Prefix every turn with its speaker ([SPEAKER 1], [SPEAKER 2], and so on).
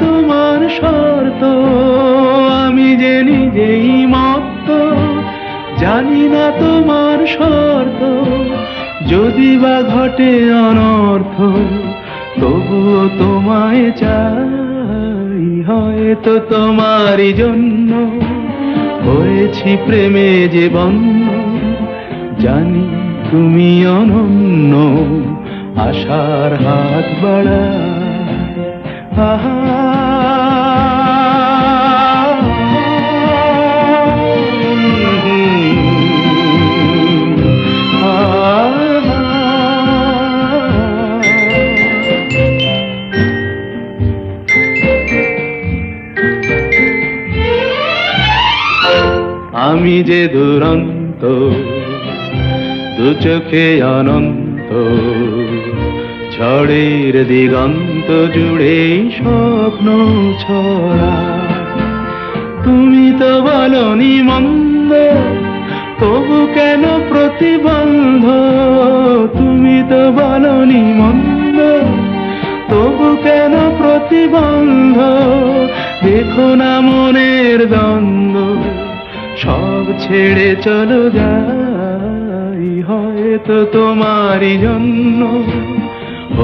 [SPEAKER 1] তোমার শর্ত। আমি যে নিজেই মত্ত, জানি না তোমার শর্ত। যদি বা ঘটে অনর্থ, তবুও তোমায় চাই। হয়তো তোমারই জন্য হয়েছি প্রেমে যে বন্য। জানি তুমি অনন্য, আশার হাত আহা আমি যে দুরন্ত দু চোখে অনন্ত ঝড়ের দিগন্ত জুড়ে স্বপ্ন ছড়া। তুমি তো বলনি মন্দ, তবু কেন প্রতিবন্ধ? তুমি তো বলনি মন্দ, তবু কেন প্রতিবন্ধ? দেখো না মনের দ্বন্দ্ব, সব ছেড়ে চলো যাই, হয়তো তোমারই জন্য।